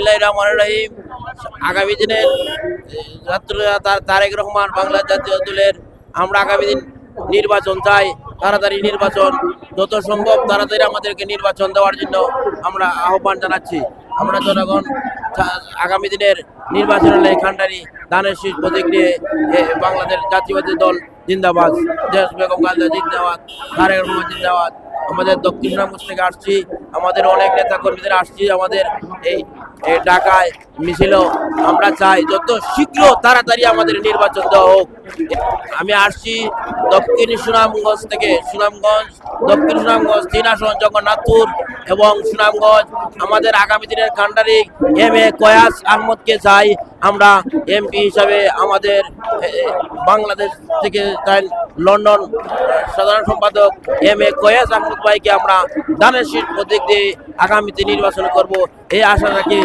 বিসমিল্লাহ রহমান রহিম। আগামী দিনের তারেক রহমান বাংলা জাতীয় দলের আমরা আগামী দিন নির্বাচন চাই। তাড়াতাড়ি নির্বাচন, যত সম্ভব তাড়াতাড়ি আমাদেরকে নির্বাচন দেওয়ার জন্য আমরা আহ্বান জানাচ্ছি। আমরা জনগণ আগামী দিনের নির্বাচন হলে খান্ডারি ধানের শীষ প্রতীক নিয়ে বাংলাদেশ জাতীয়বাদী দল জিন্দাবাদ। দেশ বেগম গান্ধী জিন্দাবাদ, তারেক রহমান জিন্দাবাদ। আমাদের দক্ষিণ সুনামগঞ্জ থেকে আসছি। আমাদের অনেক নেতা কর্মীদের আসছি। আমাদের এই ঢাকায় মিছিল, আমরা চাই যত শীঘ্র তাড়াতাড়ি আমাদের নির্বাচন দেওয়া হোক। আমি আসছি দক্ষিণ সুনামগঞ্জ থেকে। সুনামগঞ্জ, দক্ষিণ সুনামগঞ্জ তিন আসন, জগন্নাথপুর এবং সুনামগঞ্জ। আমাদের আগামী দিনের কান্ডারি এম এ কয়াস আহমদকে চাই। আমরা এমপি হিসাবে আমাদের বাংলাদেশ থেকে লন্ডন সাধারণ সম্পাদক এম এ কয়েস আহমদ ভাইকে আমরা দানের শীত প্রতীক দিয়ে আগামীতে নির্বাচন করব। এই আশা রাখি